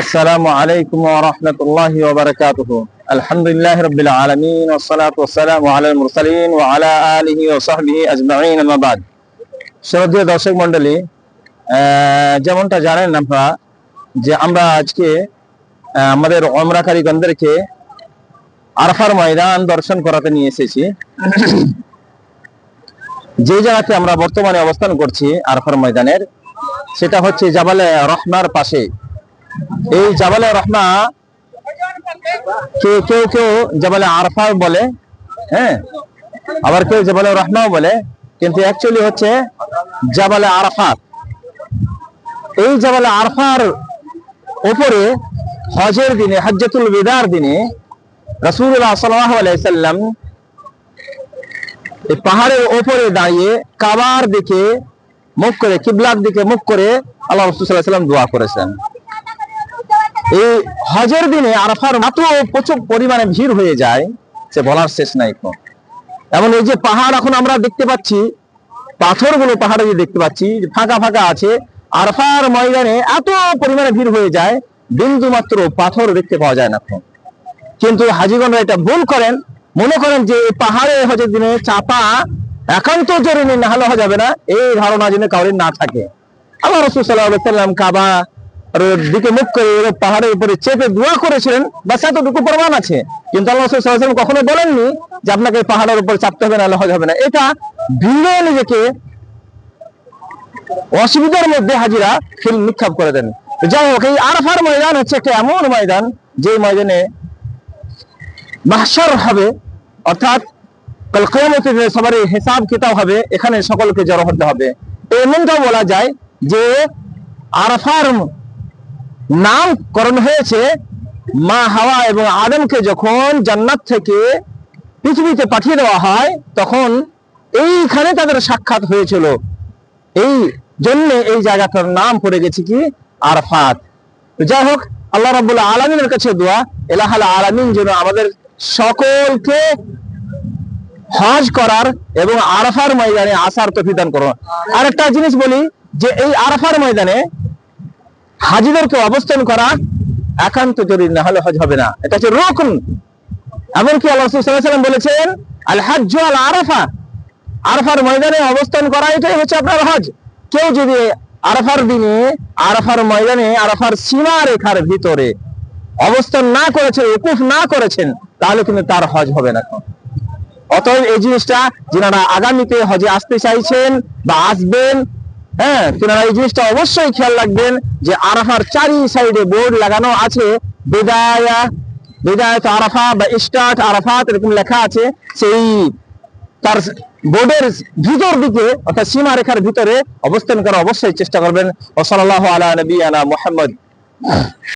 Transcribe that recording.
আসসালামু আলাইকুম ওয়া রাহমাতুল্লাহি ওয়া বারাকাতুহু। আলহামদুলিল্লাহি রাব্বিল আলামিন ওয়া সসালাতু ওয়া সালামু আলাল মুরসালিন ওয়া আলা আলিহি ওয়া সাহবিহি আজমাইন, আম্মা বাদ। শ্রদ্ধেয় দর্শক মণ্ডলী যেমনটা জানেন আমরা যে আমরা আজকে আমাদের ওমরা আরফার ময়দান দর্শন করাতে নিয়ে এসেছি। যে জায়গাতে আমরা বর্তমানে অবস্থান করছি আরফার ময়দানের, সেটা হচ্ছে জাবালে রহমার পাশে। এই জাবালে রহমা কে কেউ কেউ জাবালে আরফা বলে হ্যাঁ? আবার কেউ জাবালে রহমাও বলে, কিন্তু অ্যাকচুয়ালি হচ্ছে জাবালে আরফাত। এই জাবালে আরফার উপরে হজের দিনে, হজ্জাতুল বিদার দিনে আলাইহি সাল্লাম এই পাহাড়ের উপরে দাঁড়িয়ে কাবার দিকে মুখ করে, কিবলার দিকে মুখ করে আল্লাহ রাসূল সাল্লাল্লাহু সাল্লাম দোয়া করেছেন। এই হজের দিনে আরাফার মাত্র প্রচুর পরিমাণে ভিড় হয়ে যায়, সে বলার শেষ নাই কোনো এমন এই যে পাহাড় এখন আমরা দেখতে পাচ্ছি, পাথরগুলো পাহাড়ে যে দেখতে পাচ্ছি ফাঁকা ফাঁকা আছে, আরফার ময়দানে এত পরিমাণে ভিড় হয়ে যায় বিন্দু মাত্র পাথর দেখতে পাওয়া যায় না এখন। কিন্তু হাজিগণরা এটা ভুল করেন, মনে করেন যে পাহাড়ে হজের দিনে চাপা একান্ত জরুরি না হলে যাবে না, এই ধারণা যেন কাউরির না থাকে। আল্লাহ রসুল সাল্লাহ সাল্লাম কাবা দিকে মুখ করে পাহাড়ের উপরে চেপে দোয়া করেছিলেন, বাস এতটুকু প্রমাণ আছে। কিন্তু আল্লাহ সাল্লাম কখনো বলেননি যে আপনাকে পাহাড়ের উপর চাপতে হবে না হজ হবে না। এটা ভিন্ন নিজেকে অসুবিধার মধ্যে হাজিরা ফিল নিক্ষেপ করে দেন। যাই হোক, এই আরফার ময়দান হচ্ছে একটা এমন ময়দান যে ময়দানে মাহশার হবে, অর্থাৎ কাল কিয়ামতের দিনে সবার হিসাব কিতাব হবে, এখানে সকলকে জড়ো হতে হবে। এমনটাও বলা যায় যে আরফার নামকরণ হয়েছে মা হাওয়া এবং আদমকে যখন জান্নাত থেকে পৃথিবীতে পাঠিয়ে দেওয়া হয়, তখন এইখানে তাদের সাক্ষাৎ হয়েছিল। এই জন্য এই জায়গাটার নাম পড়ে গেছে কি? আরফাত। যাই হোক, আল্লাহ রাবুল আলমিনের কাছে দোয়া, এলাহাল আলমিন যেন আমাদের সকলকে হজ করার এবং আরফার ময়দানে আসার তফিদান করো আরেকটা জিনিস বলি, যে এই আরফার ময়দানে হাজিদেরকে অবস্থান করা একান্ত জরুরি, না হলে হজ হবে না। এটা হচ্ছে রকম এমনকি আল্লাহ রাসূল সাল্লাল্লাহু আলাইহি ওয়াসাল্লাম বলেছেন আল হজ্জ আল আরাফা আরাফার ময়দানে অবস্থান করা, এটাই হচ্ছে আপনার হজ। কেউ যদি আরাফার দিনে, আরাফার ময়দানে, আরাফার সীমা রেখার ভিতরে অবস্থান না করেছে উকুফ না করেছেন, তাহলে কিন্তু তার হজ হবে না অতএব এই জিনিসটা, যেনারা আগামীতে হজে আসতে চাইছেন বা আসবেন হ্যাঁ তেনারা এই জিনিসটা অবশ্যই খেয়াল রাখবেন যে আরাফার চারি সাইডে বোর্ড লাগানো আছে, বেদায়া, বেদায়ত আরাফা বা স্টার্ট আরাফাত, এরকম লেখা আছে। সেই তার বোর্ডের ভিতর দিকে, অর্থাৎ সীমারেখার ভিতরে অবস্থান করা অবশ্যই চেষ্টা করবেন। ও সাল্লাল্লাহু আলা মোহাম্মদ মুহাম্মদ।